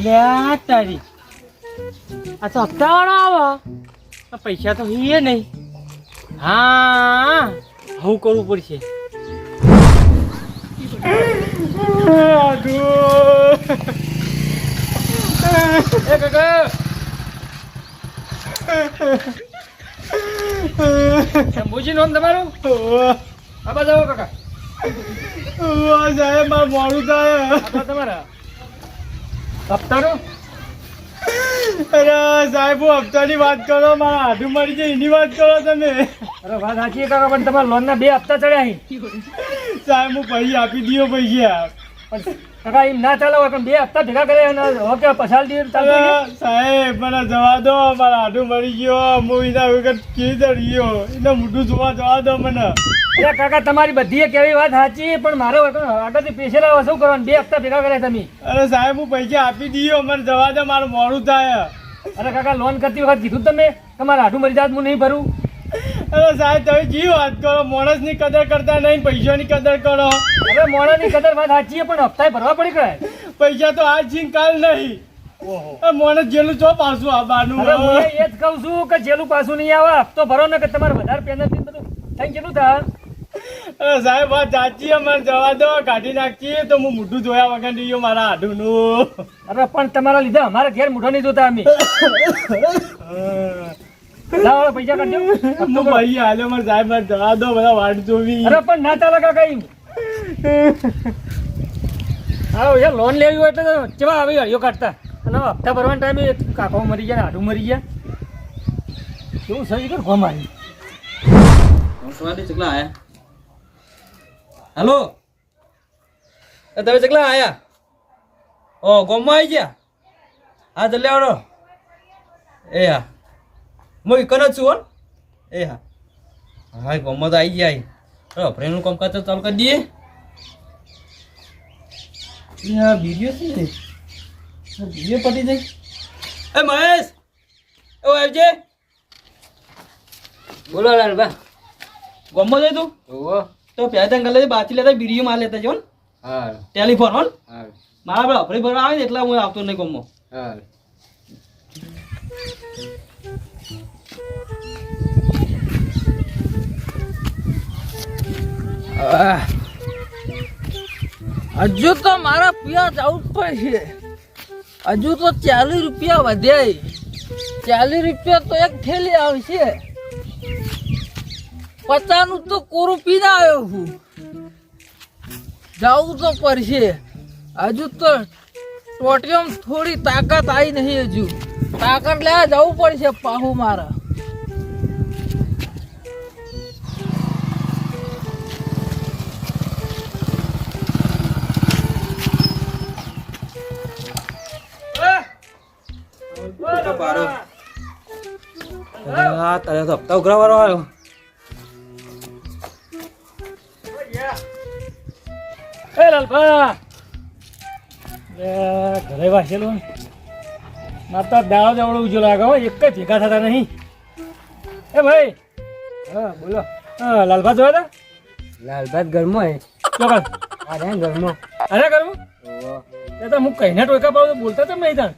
અલ્યા તારી. આ તો હપ્તાવાળો આવો. આ પૈસા તો હીએ નહીં. હા હું કરવું પડશે. શંભુજી નોમ તમારું? આ આવો કાકા. સાહેબ મારે મોડું થાય. તમારા. હપ્તાનું? અરે સાહેબ હું હપ્તાની વાત કરો મારા હાથું મરી જાય એની વાત કરો તમે. અરે વાત સાચી કાકા પણ તમારા લોનના બે હપ્તા ચડ્યા સાહેબ હું પૈસા આપી દો પૈસા. કાકા એમ ના ચાલે પણ બે હપ્તા ભેગા કર્યા અને ઓકે પછાલ ચાલતું સાહેબ મને જવા દો મારા હાથું મરી ગયો હું એના વગર કેવી ગયો એને મોઢું જોવા જવા દો મને. અરે કાકા તમારી બધી કેવી વાત સાચી પણ મારો આગળથી પેશેલા શું કરવાનું? બે હપ્તા ભેગા કર્યા તમે. અરે સાહેબ હું પૈસા આપી દયો મને જવા દો મારું મોડું થાય. અરે કાકા લોન કરતી વખત કીધું તમે તમારા આઠું મરી જાત હું નહીં ભરું. અરે સાહેબ તમે જી વાત કરો. માણસની કદર કરતા નહીં પૈસાની કદર કરો. હવે મોડાની કદર વાત સાચી પણ હપ્તા ભરવા પડી કરાય. પૈસા તો આજ જીન કાલ નહીં. ઓહો. માણસ જેલું ચો પાછું આવવાનું અરે હું એ જ કહું છું કે જેલું પાછું નહીં આવે હપ્તો ભરો ને કે તમારે વધારે પેનલ્ટી બધું થઈ કેટલું થાય? અરે સાહેબ વાત સાચી અમારે જવા દો. કાઢી નાખીએ તો હું મોઢું જોયા વગર નહીં ગયો મારા હાડુનું અરે પણ તમારા લીધે અમારે ઘેર મોઢો નહીં જોતા અમે. પૈસા કાઢજો. હું. ભાઈ હાલ્યો મને સાહેબ મને જવા દો બધા વાટ જોવી. અરે પણ ના ચાલે કાકા એમ. હા યાર લોન લેવી હોય એટલે તો કેવા આવી હળીઓ કાઢતા. અને હપ્તા ભરવાના ટાઈમે કાકો મરી ગયા આડું હાડું મરી ગયા. કેવું સહી કર ગોમ આવી. ચકલા આયા? હાલો? તમે ચકલા આયા? ઓ ગોમમાં આવી ગયા? હા જલ્દી આવડો એ હા. હું વિકન જ છું હોન એ હા. હા ગમત આવી ગયા અહીં હવે ફ્રેન્ડનું કામ કરતા ચાલુ કરી દઈએ. હા બીડીઓ છે ને. બીડીઓ પટી જાય. એ મહેશ એ આવજે. બોલો લાલબા ગોમમાં જાય તું? ઓહો તો પ્યાર તંગલ લેતા બાચી લેતા બીડીઓ માર લેતા જો ને. હા ટેલિફોન હોન. હા મારા આપણે ભરવા આવે ને એટલે હું આવતો નહીં ગમો. હા હજુ તો મારા પિયા જવું પડશે હજુ તો ચાલીસ રૂપિયા વધ્યા ચાલીસ રૂપિયા તો એક થેલી આવશે. પચાનું તો કોરું પીને આવ્યો છું. જવું તો પડશે. હજુ તો ટોટિયમ થોડી તાકાત આવી નહીં હજુ. તાકાત લેવા જવું પડશે પાહુ મારે. તારે તો હપ્તા ઉઘરાવાનો આવ્યો એ લાલબા ઘરે વાસેલું મારતા દાળ દાવડો ઉજો લાગે હો એક જ ભેગા થતા નહીં. એ ભાઈ હા બોલો. હા લાલભાત જોયા તા? લાલભાત ઘરમાં ચોકડ અરે ઘરમાં. અરે ગરમો એ તો હું કહીને ટોકા પાડું તો બોલતા તો નહીં તાણ.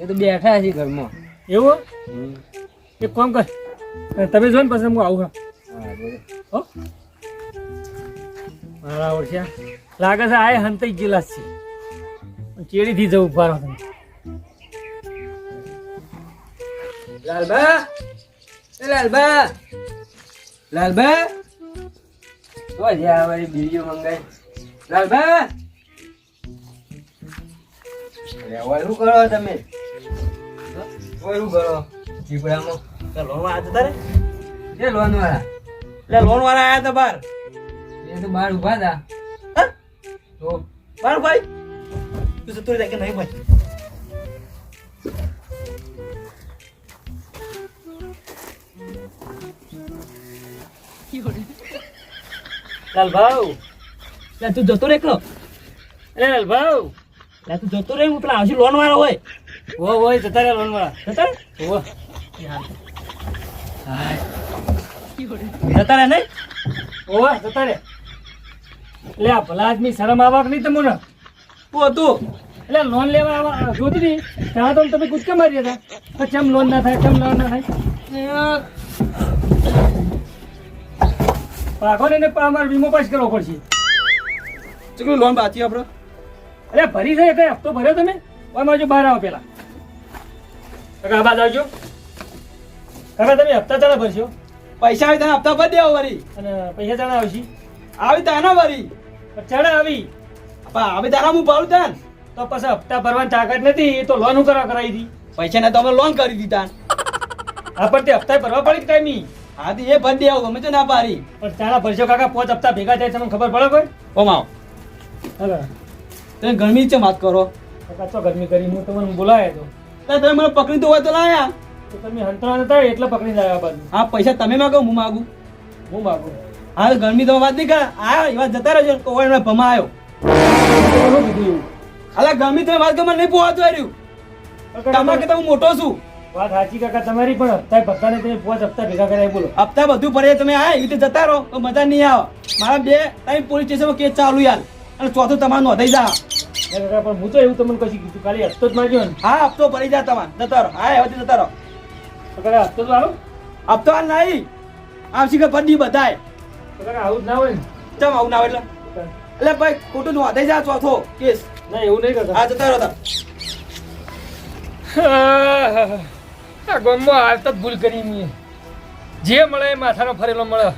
એ તો બેઠા છે ઘરમાં. એવું એ એક કામ કર. તમે જો ને પછી હું આવું હા. હો મારા ઓળખ્યા. લાગે છે આ હંતઈ ગયેલા છે. છે ચેડીથી જવું પારો તમે. લાલબા? એ લાલબા? લાલબા? તો જ્યાં વાળી બીડીઓ મંગાઈ. લાલબા? ઓય શું કરો તમે? ઓય શું કરો? ચીપડામાં? લોન વાળા હતા રે એ લોન વાળા? એટલે લોન વાળા આયા હતા બાર. એ તો બહાર ઊભા હતા? તો? બાર ભાઈ? તું જતો રહે કે નહીં ભાઈ? લાલભાઉ. લે તું જતો રે કહો એ લાલભાઉ. લે તું જતો રે હું પેલા આવશે લોન વાળો હોય. ઓ ઓય જતા રે લોન વાળા જતા રે ઓ. જતા રે નહીં? ઓવા જતા રે લે આ ભલા આદમી શરમ આવક નહીં તમને? તું. હતું એટલે લોન લેવા આવા જોતી હતી ત્યાં તો તમે કૂદકા મારી હતા કેમ લોન ના થાય કેમ લોન ના થાય. પાકો ને અમારે વીમો પાસ કરવો પડશે. ચકલું લોન બાકી આપણે અરે ભરી છે કઈ હપ્તો ભર્યો તમે? પણ જો બહાર આવો પેલા. કાકા બાદ આવજો. કાકા તમે હપ્તા ચાલા ભરશો? પૈસા આવી તને હપ્તા ભરી દેવો વરી. અને પૈસા ચાલા આવશે? આવી તાના વરી. ચાડા આવી. પણ આવી તારા હું પાડું તાન. તો પછી હપ્તા ભરવાની તાકાત નથી એ તો લોન કરવા કરાવી હતી. પૈસા ને તો અમે લોન કરી દીધા. હા પણ તે હપ્તા ભરવા પડી કઈ નહીં હા તો એ ભરી દેવું ગમે તો ના પારી પણ તારા ભરશો કાકા પોચ હપ્તા ભેગા થાય તમને ખબર પડે કોઈ? ઓમાવ હલો. તમે ગરમી છે વાત કરો. કાકા તો ગરમી કરી હું તમને બોલાયો તો. તો તમે મને પકડી તો હોય તો લાયા. તો તમે હંતરા થાય એટલે પકડી લાયા બાજુ. હા પૈસા તમે માગો હું માગું. હું માગું. હા ગરમી તો વાત નહીં કરે. આ એવા જતા રહેજો કોઈ એમને ભમા આવ્યો. શું અલા ગરમી તમે વાત ગમે નહીં પોવાતું રહ્યું. તમારે કે હું મોટો છું. વાત સાચી કાકા તમારી પણ હપ્તા ભરતા ને તમે પાંચ હપ્તા ભેગા કરાવી બોલો. હપ્તા બધું ભરે તમે આ એવી રીતે જતા રહો તો મજા નહીં આવે. મારા બે ટાઈમ પોલીસ સ્ટેશનમાં કેસ ચાલુ યાર. અને ચોથો તમારે નોંધાઈ જા. કાકા પણ હું તો એવું તમને કશું કીધું ખાલી હપ્તો જ માગ્યો ને. હા હપ્તો ભરી જા તમારે. જતા રહો. હા હવે જતા રહો. કાકા હપ્તો તો આવો હપ્તો હાલ નહીં. આવશી કે ફરી બધાય. કાકા આવું જ ના હોય ને. ચમ આવું ના હોય એટલે? એટલે ભાઈ ખોટું નોંધાઈ જા ચોથો કેસ. ના એવું નહીં કાકા. હા જતા રહો તાર. આ ગામમાં જ ભૂલ કરી જે મળે એ માથાનો ફરેલો મળે.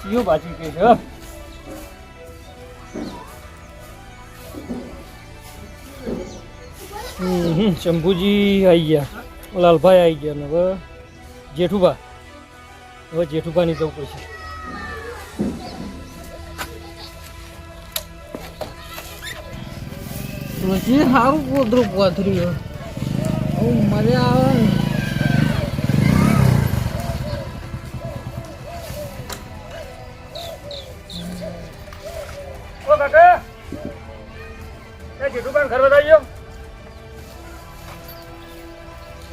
ચિયો બાજુ કે છે શંભુજી આવી ગયા. લાલભાઈ આવી ગયા ને જેઠુભા. હવે જેઠુભાની જવું પડશે. પછી સારું કોદરું કોથર્યું હું મજા આવે ને.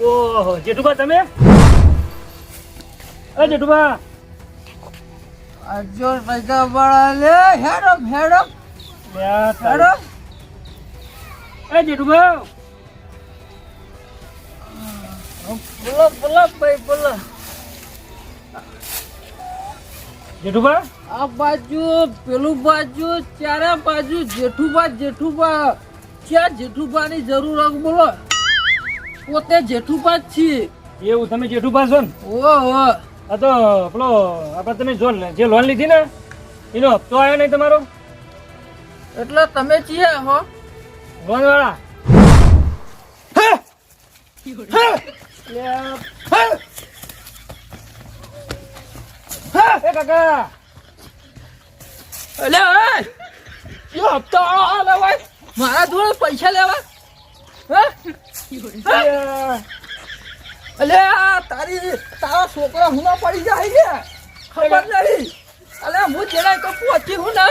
ઓહો જેઠુબા તમે? અ જેઠુબા આજો ટકા વાળા લે લ્યા હેડપ તારી. એ જેઠુભાઈ બોલો બોલો ભાઈ બોલો જેઠુબા આ બાજુ પેલું બાજુ ચારે બાજુ જેઠુભા જેઠુબા. ક્યાં જેઠુબાની જરૂર હક બોલો? પોતે જેઠુબા જ છીએ. એવું તમે જેઠુબા છો ને? ઓહો. આ તો પેલો આપણે તમે જો જે લોન લીધી ને એનો હપ્તો આવ્યો નહીં તમારો? એટલે તમે છીએ હો. લોન વાળા એ કાકા? અલે યો હપ્તો આલો ભાઈ મારા જોડે પૈસા લેવા? હે? અલે. તારી તારા છોકરા હું પડી જાય છે. ખબર નહીં. અલે હું જરા તો પહોંચી હું ને.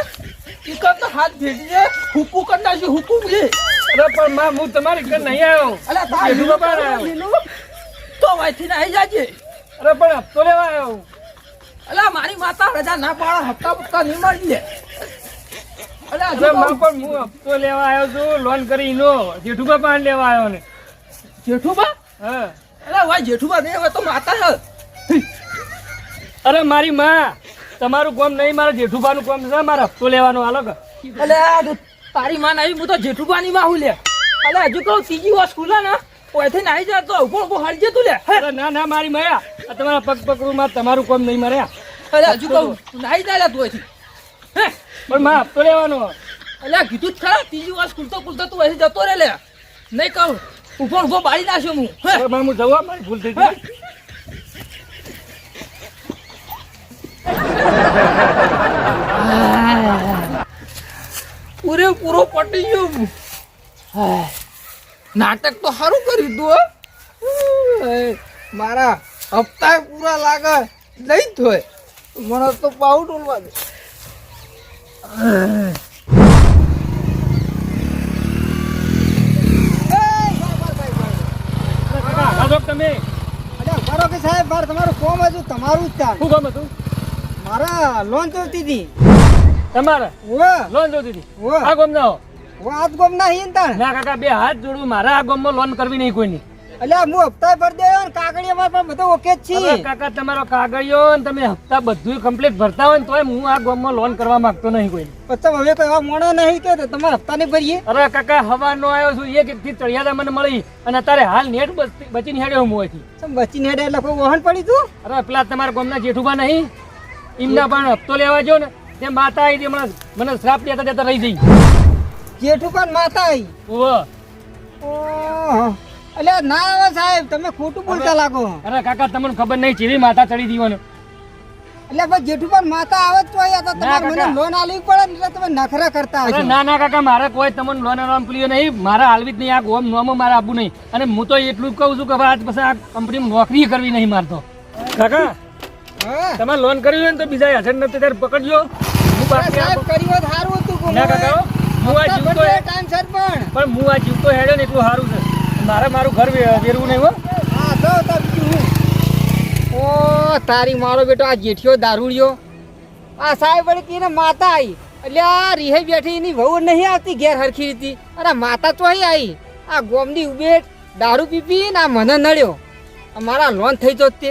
ઈકર તો હાથ ભેટી છે. હુકુ કરી નાખ્યું બી અરે પણ માં હું તમારી ઘર નહીં આવ્યો. અલે જેઠું પણ આવ્યો. તો વાયથી આવી જાજે. અરે પણ હપ્તો લેવા આવ્યો. અલે મારી માતા રજા ના પાડે હપ્તા બપ્તા નહીં મળી લે. અરે માં પણ હું હપ્તો લેવા આવ્યો છું લોન કરી નો. જેઠુબા પાન લેવા આવ્યો ને. જેઠુબા? હા. અલે ભાઈ જેઠુબા નહીં હવે તો માતા છે. અરે મારી માં તમારું કોમ નહીં મારા જેઠુબાનું કોમ છે મારે હપ્તો લેવાનો હાલો કે અલે તો તારી માં આવી હું તો જેઠુબાની માં હું લે. અલે હજુ કહું ત્રીજી વાર ખુલે ને ઓયથી નાઈ જાય તો ઉપર ઊભો હળજે તું લે. અરે ના ના મારી માયા. આ તમારા પગ પકડું માં તમારું કોમ નહીં મર્યા અલે હજુ કહું નાઈ જાય લે તું અહીંથી હે. પણ માં હપ્તો લેવાનો અલે કીધું જ ખરા ત્રીજી વાર ખુલતો ખુલતો તું અહીંથી જતો રે લે. નહીં કહું ઊભો ઊભો બાળી નાખ્યો હું. હે. અરે જવા મારી ભૂલ થઈ ગઈ. પૂરેપૂરો પટી ગયો નાટક તો સારું કરી દો મારા હપ્તા પૂરા લાગે નહીં થોય મને તો પાઉ ટોલવા દે. તમે અરે કે સાહેબ તમારું કોમ હતું તમારું જ કામ શું કામ હતું મારા લોન્ચ હતી હતી તમારે? લોન જોતી હતી. આ ગોમ ના હો. ગોમ ના હિન તાણ. ના કાકા બે હાથ જોડું. મારા આ ગોમમાં લોન કરવી નહીં કોઈની. એટલે હું હપ્તા ભરી દેયો ને કાગળિયા માં પણ બધું ઓકે જ છે કાકા તમારો કાગળિયો ને તમે હપ્તા બધું કમ્પ્લીટ ભરતા હોય ને તોય હું આ ગોમમાં લોન કરવા માંગતો નહીં કોઈ પછી હવે કોઈ એવા મોણો નહીં કે તો તમારે હપ્તા નહીં ભરીએ? અરે કાકા હવાનો આવ્યો છું એક એકથી ચડિયાતા મને મળી અને અત્યારે હાલ નેટ બચી- બચીને હેડ્યો હું ચમ બચીને હેડે એટલે કોઈ વહન પડી તું? અરે પેલા તમારા ગામના જેઠુબા નહીં. એમના પણ હપ્તો લેવા જો ને. તે માતા આવી તે મને મને શ્રાપ દેતા દેતા રહી જઈ જેઠું પણ માતા આવી ઓહો. એટલે ના આવે સાહેબ તમે ખોટું બોલતા લાગો. અરે કાકા તમને ખબર નહીં ચીવી માતા ચડી દીવાનો. એટલે ભાઈ જેઠું પણ માતા આવે તો અહીંયા તો તમારે મને. લોન આલવી પડે ને એટલે તમે નખરા કરતા અરે હશો. ના ના કાકા મારે કોઈ તમને લોન લોન પ્લિયો નહીં. મારે આલવી જ નહીં. આ ગોમ નોમાં મારે આપવું નહીં. અને હું તો એટલું જ કહું છું કે આજ પછી આ કંપનીમાં નોકરી કરવી નહીં મારતો. કાકા તમારે લોન કરી હોય ને તો બીજા હાજર નથી ત્યારે પકડજો. હું સાહેબ. કર્યું હોત સારું હતું ના કાકા હો. આ જીવતો ટાઈમસર પણ. પણ હું આ જીવતો હેડ્યો ને એટલું સારું છે. મારે મારું ઘર વેરવું નહીં હો. હા તો બીજું ઓ તારી મારો બેટો આ જેઠિયો દારૂડિયો. આ સાહેબ વળી એને માતા આવી એટલે આ રીહે બેઠી એની વહુ નહીં આવતી ઘેર હરખી હતી અરે માતા તો અહીં આવી આ ગોમની ઉબેટ દારૂ પી પી ને આ મને નડ્યો. મારા લોન થઈ જોત તે.